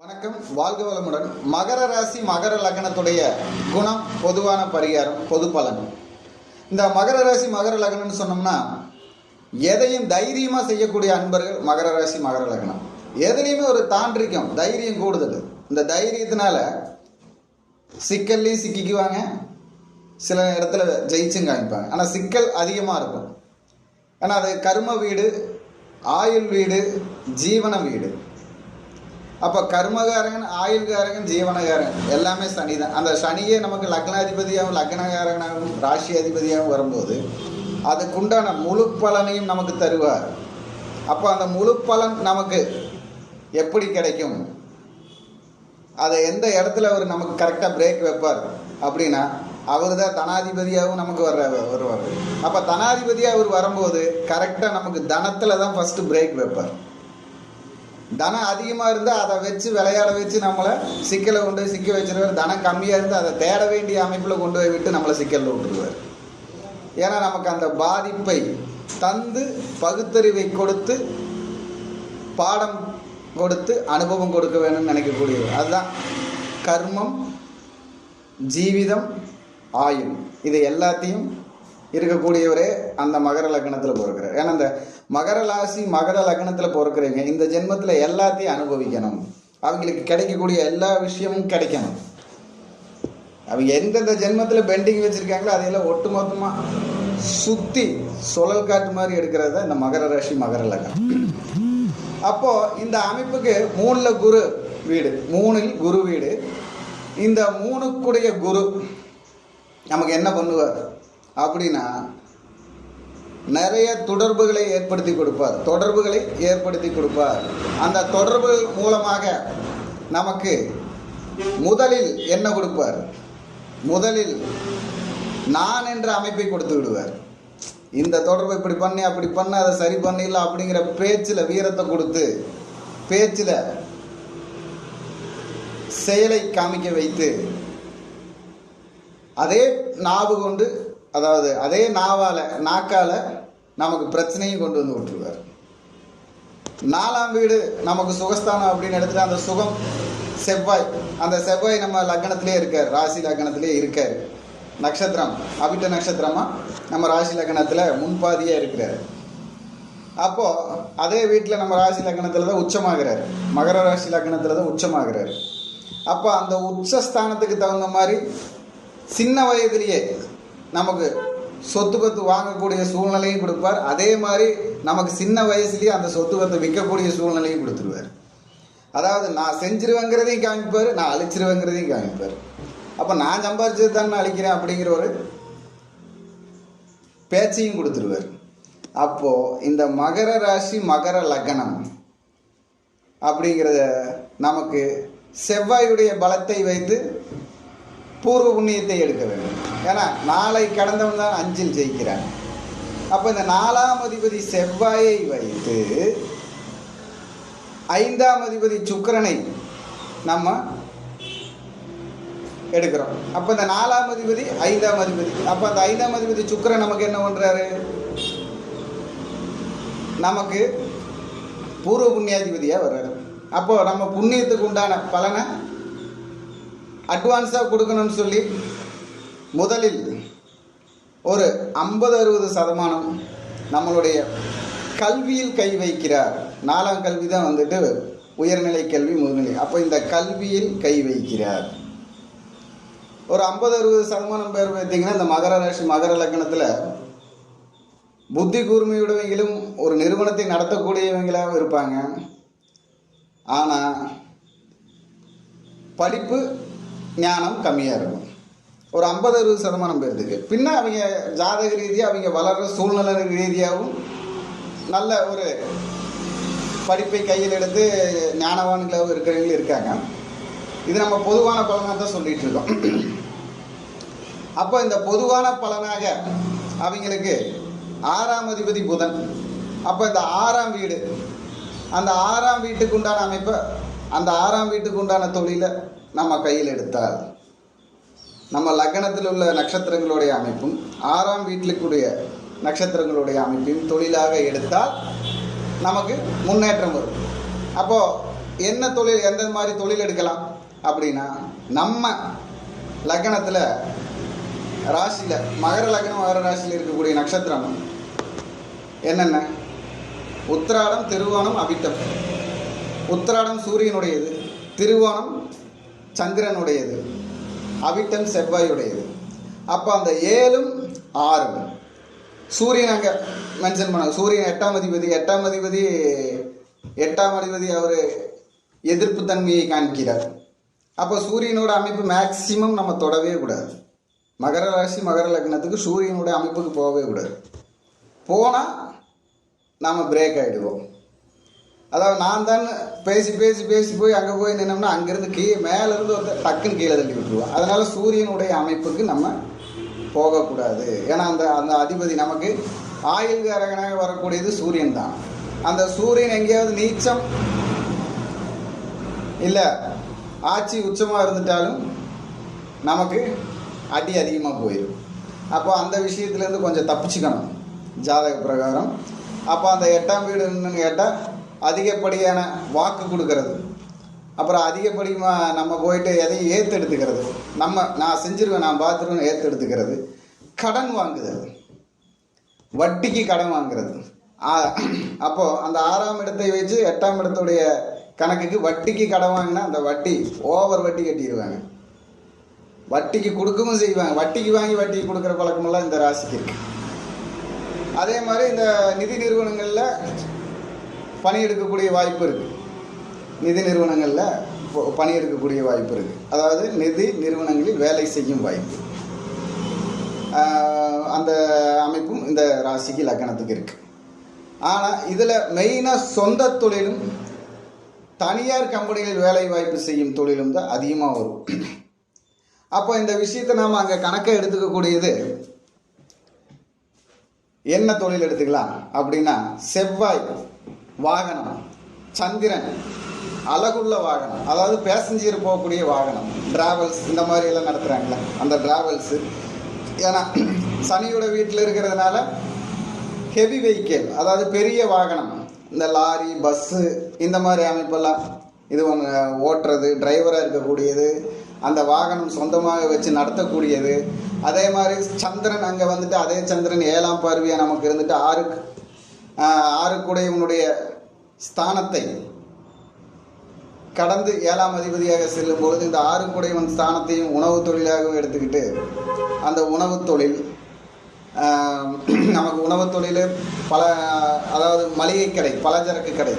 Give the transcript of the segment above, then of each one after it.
வணக்கம். வாழ்க வளமுடன். மகர ராசி மகர லக்னத்துடைய குணம் பொதுவான பரிகாரம் பொது பலன். இந்த மகர ராசி மகர லக்னம்னு சொன்னோம்னா எதையும் தைரியமாக செய்யக்கூடிய அன்பர்கள் மகர ராசி மகர லக்னம். எதுலேயுமே ஒரு தாண்டிக்கும் தைரியம் கூடுதல். இந்த தைரியத்தினால சிக்கல்லையும் சிக்கிக்குவாங்க. சில இடத்துல ஜெயிச்சும் காமிப்பாங்க. ஆனால் சிக்கல் அதிகமாக இருக்கும். ஏன்னா அது கர்ம வீடு ஆயுள் வீடு ஜீவன வீடு. அப்போ கர்மகாரகன் ஆயுள்காரகன் ஜீவனகாரன் எல்லாமே சனி தான் அந்த சனியே நமக்கு லக்னாதிபதியாகவும் லக்னகாரகனாகவும் ராசி அதிபதியாகவும் வரும்போது அதுக்குண்டான முழு பலனையும் நமக்கு தருவார். அப்போ அந்த முழு பலன் நமக்கு எப்படி கிடைக்கும்? அதை எந்த இடத்துல அவர் நமக்கு கரெக்டாக பிரேக் வைப்பார்? அப்படின்னா அவர் தான் தனாதிபதியாகவும் நமக்கு வர்ற வருவார். அப்போ தனாதிபதியாக அவர் வரும்போது கரெக்டாக நமக்கு தனத்தில் தான் ஃபஸ்ட்டு பிரேக் வைப்பார். தனம் அதிகமாக இருந்தால் அதை வச்சு விளையாட வச்சு நம்மளை சிக்கலை கொண்டு போய் சிக்க வச்சிருவார். தனம் கம்மியாக இருந்தால் அதை தேட வேண்டிய அமைப்பில் கொண்டு போய் விட்டு நம்மளை சிக்கலில் விட்டுருவார். ஏன்னா நமக்கு அந்த பாதிப்பை தந்து பகுத்தறிவை கொடுத்து பாடம் கொடுத்து அனுபவம் கொடுக்க வேணும்னு நினைக்கக்கூடியது அதுதான் கர்மம் ஜீவிதம் ஆயுள். இது எல்லாத்தையும் இருக்கக்கூடியவரே அந்த மகர லக்னத்தில் பிறக்கிறார். ஏன்னா இந்த மகர ராசி மகர லக்னத்தில் பிறக்கிறவங்க இந்த ஜென்மத்தில் எல்லாத்தையும் அனுபவிக்கணும். அவங்களுக்கு கிடைக்கக்கூடிய எல்லா விஷயமும் கிடைக்கணும். அவங்க எந்தெந்த ஜென்மத்தில் பெண்டிங் வச்சுருக்காங்களோ அதையெல்லாம் ஒட்டு மொத்தமாக சுற்றி சுழல் காட்டு மாதிரி எடுக்கிறது தான் இந்த மகர ராசி மகர லக்னம். அப்போது இந்த அமைப்புக்கு மூணில் குரு வீடு மூணில் குரு வீடு. இந்த மூணுக்குடைய குரு நமக்கு என்ன பண்ணுவார்? அப்படின்னா நிறைய தொடர்புகளை ஏற்படுத்தி கொடுப்பார். தொடர்புகளை ஏற்படுத்தி கொடுப்பார். அந்த தொடர்புகள் மூலமாக நமக்கு முதலில் என்ன கொடுப்பார்? முதலில் நான் என்ற அமைப்பை கொடுத்து விடுவார். இந்த தொடர்பு இப்படி பண்ணி அப்படி பண்ண அதை சரி பண்ணிடலாம் அப்படிங்கிற பேச்சில் வீரத்தை கொடுத்து பேச்சில் செயலை காமிக்க வைத்து அதே நாவு கொண்டு அதாவது அதே நாவால் நாக்கால் நமக்கு பிரச்சனையும் கொண்டு வந்து விட்டுருவார். நாலாம் வீடு நமக்கு சுகஸ்தானம் அப்படின்னு எடுத்துட்டு அந்த சுகம் செவ்வாய் அந்த செவ்வாய் நம்ம லக்னத்திலே இருக்கார் ராசி லக்னத்திலே இருக்கார். நட்சத்திரம் அபிட்ட நட்சத்திரமா நம்ம ராசி லக்னத்தில் முன்பாதியாக இருக்கிறார். அப்போது அதே வீட்டில் நம்ம ராசி லக்னத்தில் தான் உச்சமாகிறார். மகர ராசி லக்னத்தில் தான் உச்சமாகிறார். அப்போ அந்த உச்சஸ்தானத்துக்கு தகுந்த மாதிரி சின்ன வயதிலேயே நமக்கு சொத்து பத்து வாங்கக்கூடிய சூழ்நிலையும் கொடுப்பார். அதே மாதிரி நமக்கு சின்ன வயசுலேயே அந்த சொத்து பத்தை விற்கக்கூடிய சூழ்நிலையும் கொடுத்துருவார். அதாவது நான் செஞ்சிருவேங்கிறதையும் காமிப்பார் நான் அழிச்சிருவேங்கிறதையும் காமிப்பார். அப்போ நான் சம்பாரிச்சது தான் நான் அழிக்கிறேன் அப்படிங்கிற ஒரு பேச்சையும் கொடுத்துருவார். அப்போது இந்த மகர ராசி மகர லக்னம் அப்படிங்கிறத நமக்கு செவ்வாயுடைய பலத்தை வைத்து பூர்வ புண்ணியத்தை எடுக்க வேண்டும். ஏன்னா நாளை கடந்தவன் தான் அஞ்சில் ஜெயிக்கிறான். அப்போ இந்த நாலாம் அதிபதி செவ்வாயை வைத்து ஐந்தாம் அதிபதி சுக்கரனை நம்ம எடுக்கிறோம். அப்போ இந்த நாலாம் அதிபதி ஐந்தாம் அதிபதி. அப்போ அந்த ஐந்தாம் அதிபதி சுக்கரன் நமக்கு என்ன பண்ணுறாரு நமக்கு பூர்வ புண்ணியாதிபதியாக வர்றாரு. அப்போ நம்ம புண்ணியத்துக்கு உண்டான பலனை அட்வான்ஸாக கொடுக்கணும்னு சொல்லி முதலில் ஒரு ஐம்பது அறுபது சதமானம் நம்மளுடைய கல்வியில் கை வைக்கிறார். நாலாம் கல்வி தான் வந்துட்டு உயர்நிலை கல்வி முதுநிலை. அப்போ இந்த கல்வியில் கை வைக்கிறார். ஒரு ஐம்பது அறுபது சதமானம் பேர் பார்த்தீங்கன்னா இந்த மகர ராசி மகர லக்னத்தில் புத்தி கூர்மையுடையவங்களும் ஒரு நிறுவனத்தை நடத்தக்கூடியவங்களாகவும் இருப்பாங்க. ஆனால் படிப்பு ஞானம் கம்மியாக இருக்கும். ஒரு ஐம்பது அறுபது சதமானம் பேர்த்துக்கு. பின்ன அவங்க ஜாதக ரீதியாக அவங்க வளர்கிற சூழ்நிலை ரீதியாகவும் நல்ல ஒரு படிப்பை கையில் எடுத்து ஞானவான்களாகவும் இருக்கிறவங்களும் இருக்காங்க. இது நம்ம பொதுவான பலனாக தான் சொல்லிகிட்டு இருக்கோம். அப்போ இந்த பொதுவான பலனாக அவங்களுக்கு ஆறாம் அதிபதி புதன். அப்போ இந்த ஆறாம் வீடு அந்த ஆறாம் வீட்டுக்கு உண்டான அமைப்பை அந்த ஆறாம் வீட்டுக்கு உண்டான தொழிலை நம்ம கையில் எடுத்தால். நம்ம லக்னத்தில் உள்ள நட்சத்திரங்களுடைய அமைப்பும் ஆறாம் வீட்டிலுக்குடைய நட்சத்திரங்களுடைய அமைப்பையும் தொழிலாக எடுத்தால் நமக்கு முன்னேற்றம் வரும். அப்போது என்ன தொழில் எந்த மாதிரி தொழில் எடுக்கலாம்? அப்படின்னா நம்ம லக்னத்தில் ராசியில் மகர லக்னம் மகர ராசியில் இருக்கக்கூடிய நட்சத்திரம் என்னென்ன? உத்திராடம் திருவோணம் அபித்தம். உத்திராடம் சூரியனுடையது திருவோணம் சந்திரனுடையது அவிட்டம் செவ்வாயுடையது. அப்போ அந்த ஏழும் ஆறும். சூரியன் அங்கே மென்ஷன் பண்ண சூரியன் எட்டாம் அதிபதி எட்டாம் அதிபதி எட்டாம் அதிபதி அவர் எதிர்ப்பு தன்மையை காண்கிறார். அப்போ சூரியனோட அமைப்பு மேக்சிமம் நம்ம தொடவே கூடாது. மகர ராசி மகர லக்னத்துக்கு சூரியனோட அமைப்புக்கு போகவே கூடாது. போனால் நாம் பிரேக் ஆகிடுவோம் அதாவது நான் தான் பேசி பேசி பேசி போய் அங்கே போய் நின்னோம்னா அங்கேருந்து கீழே மேலேருந்து ஒருத்தர் டக்குன்னு கீழே தள்ளி விட்டுருவோம். அதனால் சூரியனுடைய அமைப்புக்கு நம்ம போகக்கூடாது. ஏன்னா அந்த அந்த அதிபதி நமக்கு ஆயுள் வரக்கூடியது சூரியன் தான். அந்த சூரியன் எங்கேயாவது நீச்சம் இல்லை ஆட்சி உச்சமாக இருந்துட்டாலும் நமக்கு அடி அதிகமாக போயிடும் அப்போ அந்த விஷயத்துலேருந்து கொஞ்சம் தப்பிச்சுக்கணும் ஜாதக பிரகாரம். அப்போ அந்த எட்டாம் வீடு என்னன்னு கேட்டால் அதிகப்படியான வாக்கு கொடுக்கறது. அப்புறம் அதிகப்படியாக நம்ம போயிட்டு எதையும் ஏற்றெடுத்துக்கிறது நம்ம நான் செஞ்சிருவேன் நான் பார்த்துருவேன் ஏற்றெடுத்துக்கிறது கடன் வாங்குதல். வட்டிக்கு கடன் வாங்குறது. அப்போது அந்த ஆறாம் இடத்தை வச்சு எட்டாம் இடத்துடைய கணக்குக்கு வட்டிக்கு கடன் வாங்கினா அந்த வட்டி ஓவர் வட்டி கட்டிடுவாங்க. வட்டிக்கு கொடுக்கவும் செய்வாங்க. வட்டிக்கு வாங்கி வட்டிக்கு கொடுக்குற பழக்கமெல்லாம் இந்த ராசிக்கு இருக்கு. அதே மாதிரி இந்த நிதி நிறுவனங்களில் பணியெடுக்கக்கூடிய வாய்ப்பு இருக்குது நிதி நிறுவனங்களில் பணி பணியெடுக்கக்கூடிய வாய்ப்பு இருக்குது அதாவது நிதி நிறுவனங்களில் வேலை செய்யும் வாய்ப்பு. அந்த அமைப்பும் இந்த ராசிக்கு லக்கணத்துக்கு இருக்குது ஆனால் இதில் மெயினாக சொந்த தொழிலும் தனியார் கம்பெனிகளில் வேலை வாய்ப்பு செய்யும் தொழிலும் தான் அதிகமாக வரும். அப்போ இந்த விஷயத்தை நாம் அங்கே கணக்கை எடுத்துக்கக்கூடியது என்ன தொழில் எடுத்துக்கலாம் அப்படின்னா செவ்வாய். வாகனம். சந்திரன். அழகுள்ள வாகனம். அதாவது பேசஞ்சர் போகக்கூடிய வாகனம். டிராவல்ஸ் இந்த மாதிரி எல்லாம் நடத்துகிறாங்களே அந்த டிராவல்ஸு ஏன்னா சனியோட வீட்டில் இருக்கிறதுனால ஹெவி வெஹிக்கிள் அதாவது பெரிய வாகனம். இந்த லாரி பஸ்ஸு இந்த மாதிரி அமைப்பெல்லாம் இது ஒன்று ஓட்டுறது டிரைவராக இருக்கக்கூடியது அந்த வாகனம் சொந்தமாக வச்சு நடத்தக்கூடியது. அதே மாதிரி சந்திரன் அங்கே வந்துட்டு அதே சந்திரன் ஏழாம் பார்வையாக நமக்கு இருந்துட்டு ஆறு ஆறுக்குடையவனுடைய ஸ்தானத்தை கடந்து ஏழாம் அதிபதியாக செல்லும் பொழுது இந்த ஆறுக்குடையவன் ஸ்தானத்தையும் உணவு தொழிலாகவும் எடுத்துக்கிட்டு அந்த உணவு தொழில் நமக்கு உணவு தொழில் பல அதாவது மளிகை கடை பலசரக்கு கடை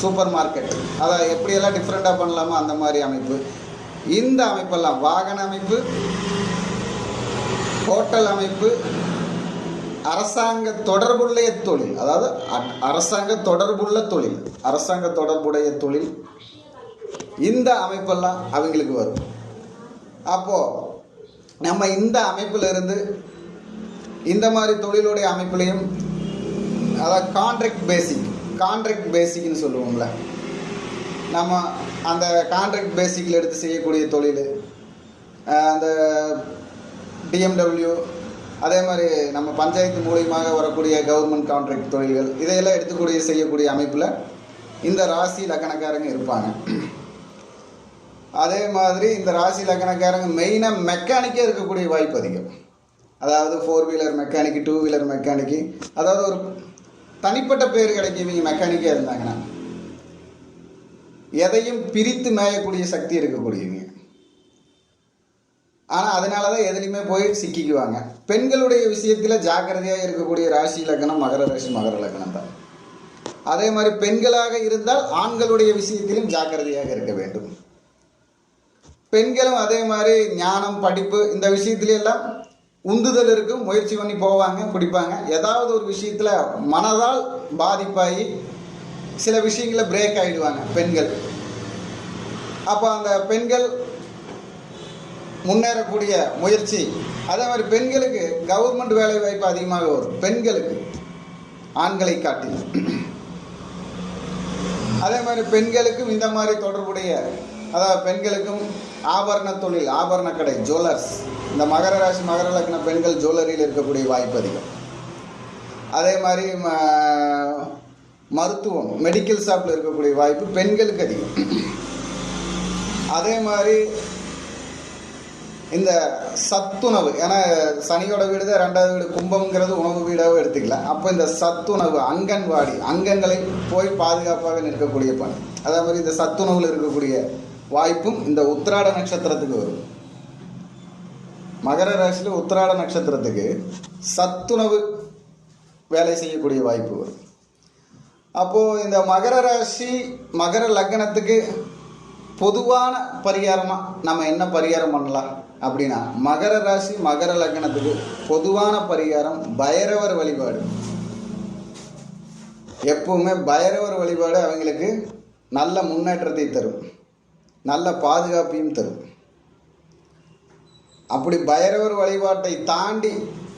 சூப்பர் மார்க்கெட் அதை எப்படியெல்லாம் டிஃப்ரெண்ட்டாக பண்ணலாமோ அந்த மாதிரி அமைப்பு. இந்த அமைப்பெல்லாம் வாகன அமைப்பு ஹோட்டல் அமைப்பு அரசாங்க தொடர்புடைய தொழில் அதாவது அரசாங்க தொடர்புள்ள தொழில் அரசாங்க தொடர்புடைய தொழில் இந்த அமைப்பெல்லாம் அவங்களுக்கு வரும். அப்போது நம்ம இந்த அமைப்பில் இருந்து இந்த மாதிரி தொழிலுடைய அமைப்புலையும் அதாவது கான்ட்ராக்ட் பேசிக் கான்ட்ராக்ட் பேசிக்னு சொல்லுவோம்ல. நம்ம அந்த கான்ட்ராக்ட் பேசிக்கில் எடுத்து செய்யக்கூடிய தொழில் அந்த டிஎம்டபிள்யூ அதே மாதிரி நம்ம பஞ்சாயத்து மூலியமாக வரக்கூடிய கவர்மெண்ட் கான்ட்ராக்ட் தொழில்கள் இதையெல்லாம் எடுத்துக்கூடிய செய்யக்கூடிய அமைப்பில் இந்த ராசி லக்கணக்காரங்க இருப்பாங்க. அதே மாதிரி இந்த ராசி லக்கணக்காரங்க மெயினாக மெக்கானிக்கே இருக்கக்கூடிய வாய்ப்பு அதிகம். அதாவது four wheeler mechanic two wheeler mechanic அதாவது ஒரு தனிப்பட்ட பேர் கிடைக்கும் இவங்க மெக்கானிக்காக இருந்தாங்கன்னா எதையும் பிரித்து மேயக்கூடிய சக்தி இருக்கக்கூடியவங்க. ஆனால் அதனால தான் எதுலையுமே போய் சிக்கிக்குவாங்க. பெண்களுடைய விஷயத்தில் ஜாக்கிரதையாக இருக்கக்கூடிய ராசி லக்னம் மகர ராசி மகர லக்னம் தான். அதே மாதிரி பெண்களாக இருந்தால் ஆண்களுடைய விஷயத்திலும் ஜாக்கிரதையாக இருக்க வேண்டும். பெண்களும் அதே மாதிரி ஞானம் படிப்பு இந்த விஷயத்துலெல்லாம் உந்துதல் இருக்கும். முயற்சி பண்ணி போவாங்க பிடிப்பாங்க. ஏதாவது ஒரு விஷயத்தில் மனதால் பாதிப்பாகி சில விஷயங்களை பிரேக் ஆகிடுவாங்க பெண்கள். அப்போ அந்த பெண்கள் முன்னேறக்கூடிய முயற்சி. அதே மாதிரி பெண்களுக்கு கவர்மெண்ட் வேலை வாய்ப்பு அதிகமாக வரும். பெண்களுக்கு. ஆண்களை காட்டில் அதே மாதிரி பெண்களுக்கும் இந்த மாதிரி தொடர்புடைய அதாவது பெண்களுக்கும் ஆபரண தொழில் ஆபரண கடை ஜுவல்லர்ஸ் இந்த மகர ராசி மகர லக்ன பெண்கள் ஜுவல்லரியில் இருக்கக்கூடிய வாய்ப்பு அதிகம். அதே மாதிரி ம- மருத்துவம் மெடிக்கல் ஷாப்பில் இருக்கக்கூடிய வாய்ப்பு பெண்களுக்கு அதிகம். அதே மாதிரி இந்த சத்துணவு ஏன்னா சனியோட வீடு தான் ரெண்டாவது வீடு கும்பம்ங்கிறது உணவு வீடாகவும் எடுத்துக்கலாம். அப்போ இந்த சத்துணவு அங்கன்வாடி அங்கங்களை போய் பாதுகாப்பாக நிற்கக்கூடிய பணி. அதே மாதிரி இந்த சத்துணவில் இருக்கக்கூடிய வாய்ப்பும் இந்த உத்திராட நட்சத்திரத்துக்கு வரும். மகர ராசியில் உத்திராட நட்சத்திரத்துக்கு சத்துணவு வேலை செய்யக்கூடிய வாய்ப்பு வரும். அப்போது இந்த மகர ராசி மகர லக்னத்துக்கு பொதுவான பரிகாரமாக நம்ம என்ன பரிகாரம் பண்ணலாம்? அப்படின்னா மகர ராசி மகர லக்னத்துக்கு பொதுவான பரிகாரம் பைரவர் வழிபாடு. எப்பவுமே பைரவர் வழிபாடு அவங்களுக்கு நல்ல முன்னேற்றத்தை தரும். நல்ல பாதுகாப்பையும் தரும். அப்படி பைரவர் வழிபாட்டை தாண்டி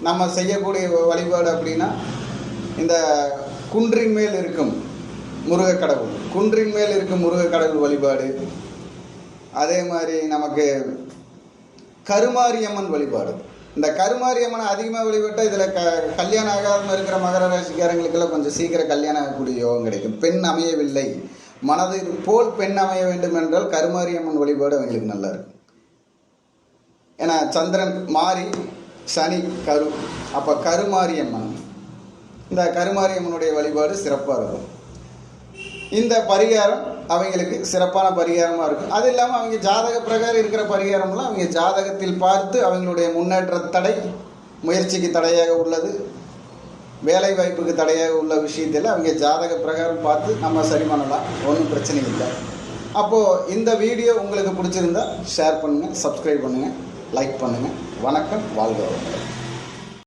நம்ம செய்யக்கூடிய வழிபாடு அப்படின்னா இந்த குன்றின் மேல் இருக்கும் முருகக் கடவுள் குன்றின் மேல் இருக்கும் முருகக் கடவுள் வழிபாடு. அதே மாதிரி நமக்கு கருமாரியம்மன் வழிபாடு. இந்த கருமாரியம்மனை அதிகமாக வழிபட்டால் இதில் க கல்யாணம் ஆகாமல் இருக்கிற மகர ராசிக்காரங்களுக்கெல்லாம் கொஞ்சம் சீக்கிரம் கல்யாணம் ஆகக்கூடிய யோகம் கிடைக்கும். பெண் அமையவில்லை. மனது போல் பெண் அமைய வேண்டும் என்றால் கருமாரியம்மன் வழிபாடு அவங்களுக்கு நல்லா இருக்கும். ஏன்னா சந்திரன் மாறி சனி கரு அப்போ கருமாரியம்மன். இந்த கருமாரியம்மனுடைய வழிபாடு சிறப்பாக இருக்கும். இந்த பரிகாரம் அவங்களுக்கு சிறப்பான பரிகாரமாக இருக்கும். அது இல்லாமல் அவங்க ஜாதக பிரகாரம் இருக்கிற பரிகாரம்லாம் அவங்க ஜாதகத்தில் பார்த்து அவங்களுடைய முன்னேற்ற தடை முயற்சிக்கு தடையாக உள்ளது. வேலை வாய்ப்புக்கு தடையாக உள்ள விஷயத்தில் அவங்க ஜாதக பிரகாரம் பார்த்து நம்ம சரி பண்ணலாம். ஒன்றும் பிரச்சனை இல்லை. அப்போது இந்த வீடியோ உங்களுக்கு பிடிச்சிருந்தா ஷேர் பண்ணுங்கள் சப்ஸ்கிரைப் பண்ணுங்கள் லைக் பண்ணுங்கள் வணக்கம் வாழ்க வளமுடன்.